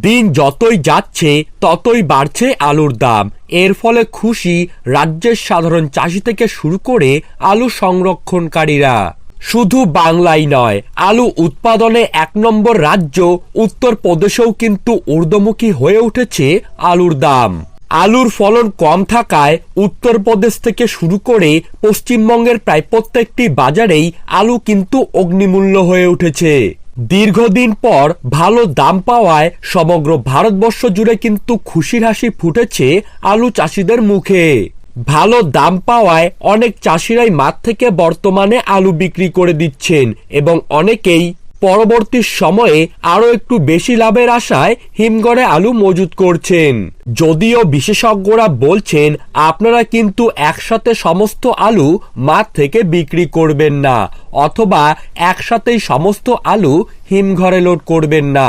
দিন যতই যাচ্ছে, ততই বাড়ছে আলুর দাম। এর ফলে খুশি রাজ্যের সাধারণ চাষি থেকে শুরু করে আলু সংরক্ষণকারীরা। শুধু বাংলাই নয়, আলু উৎপাদনে এক নম্বর রাজ্য, উত্তরপ্রদেশেও কিন্তু ঊর্ধ্বমুখী হয়ে উঠেছে আলুর দাম। আলুর ফলন কম থাকায় উত্তরপ্রদেশ থেকে শুরু করে পশ্চিমবঙ্গের প্রায় প্রত্যেকটি বাজারেই আলু কিন্তু অগ্নিমূল্য হয়ে উঠেছে। দীর্ঘদিন পর ভালো দাম পাওয়ায় সমগ্র ভারতবর্ষ জুড়ে কিন্তু খুশির হাসি ফুটেছে আলু চাষিদের মুখে। ভালো দাম পাওয়ায় অনেক চাষিরাই মাঠ থেকে বর্তমানে আলু বিক্রি করে দিচ্ছেন এবং অনেকেই পরবর্তী সময়ে আরও একটু বেশি লাভের আশায় হিমঘরে আলু মজুত করছেন। যদিও বিশেষজ্ঞরা বলছেন, আপনারা কিন্তু একসাথে সমস্ত আলু মাঠ থেকে বিক্রি করবেন না, অথবা একসাথেই সমস্ত আলু হিমঘরে লোড করবেন না।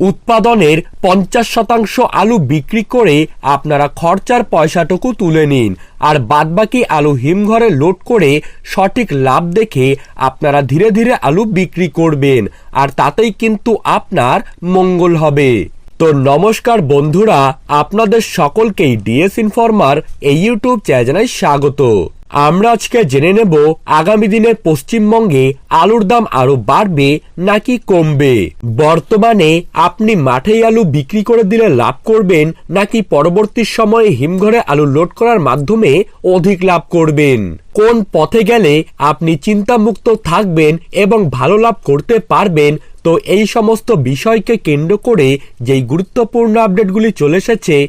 উৎপাদনের পঞ্চাশ শতাংশ আলু বিক্রি করে আপনারা খরচার পয়সাটুকু তুলে নিন। আর বাদবাকি আলু হিমঘরে লোড করে সঠিক লাভ দেখে আপনারা ধীরে ধীরে আলু বিক্রি করবেন। আর তাতেই কিন্তু আপনার মঙ্গল হবে। তো নমস্কার বন্ধুরা, আপনাদের সকলকেই ডিএস ইনফরমার এই ইউটিউব চ্যানেলে স্বাগত। আমরা আজকে জেনে নেব আগামী দিনে পশ্চিমবঙ্গে আলুর দাম আরও বাড়বে নাকি কমবে। বর্তমানে আপনি মাঠেই আলু বিক্রি করে দিলে লাভ করবেন নাকি পরবর্তী সময়ে হিমঘরে আলু লোড করার মাধ্যমে অধিক লাভ করবেন? কোন পথে গেলে আপনি চিন্তামুক্ত থাকবেন এবং ভালো লাভ করতে পারবেন? তো এই সমস্ত বিষয়কে কেন্দ্র করে যেই গুরুত্বপূর্ণ আপডেটগুলি চলে এসেছে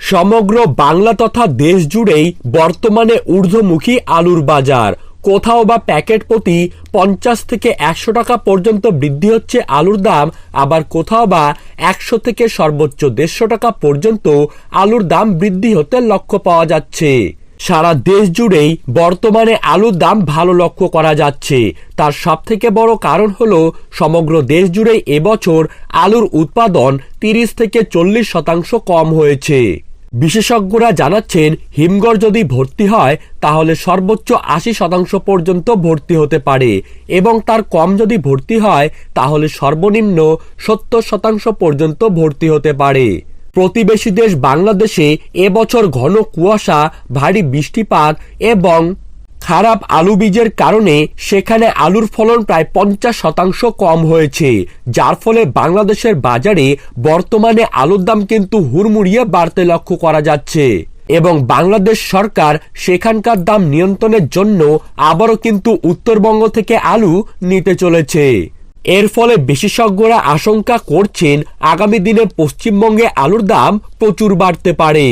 সমগ্র বাংলা তথা দেশ জুড়েই বর্তমানে ঊর্ধ্বমুখী আলুর বাজার। কোথাও বা প্যাকেট প্রতি পঞ্চাশ থেকে একশো টাকা পর্যন্ত বৃদ্ধি হচ্ছে আলুর দাম, আবার কোথাও বা একশো থেকে সর্বোচ্চ দেড়শো টাকা পর্যন্ত আলুর দাম বৃদ্ধি হতে লক্ষ্য পাওয়া যাচ্ছে। সারা দেশ জুড়েই বর্তমানে আলুর দাম ভালো লক্ষ্য করা যাচ্ছে। তার সব থেকে বড় কারণ হলো সমগ্র দেশ জুড়েই এবছর আলুর উৎপাদন তিরিশ থেকে চল্লিশ শতাংশ কম হয়েছে। বিশেষজ্ঞরা জানাচ্ছেন হিমগড় যদি ভর্তি হয়, তাহলে সর্বোচ্চ আশি শতাংশ পর্যন্ত ভর্তি হতে পারে এবং তার কম যদি ভর্তি হয়, তাহলে সর্বনিম্ন সত্তর শতাংশ পর্যন্ত ভর্তি হতে পারে। প্রতিবেশী দেশ বাংলাদেশে এবছর ঘন কুয়াশা, ভারী বৃষ্টিপাত এবং খারাপ আলু বীজের কারণে সেখানে আলুর ফলন প্রায় পঞ্চাশ শতাংশ কম হয়েছে, যার ফলে বাংলাদেশের বাজারে বর্তমানে আলুর দাম কিন্তু হুড়মুড়িয়ে বাড়তে লক্ষ্য করা যাচ্ছে। এবং বাংলাদেশ সরকার সেখানকার দাম নিয়ন্ত্রণের জন্য আবারও কিন্তু উত্তরবঙ্গ থেকে আলু নিতে চলেছে। এর ফলে বিশেষজ্ঞরা আশঙ্কা করছেন, আগামী দিনে পশ্চিমবঙ্গে আলুর দাম প্রচুর বাড়তে পারে।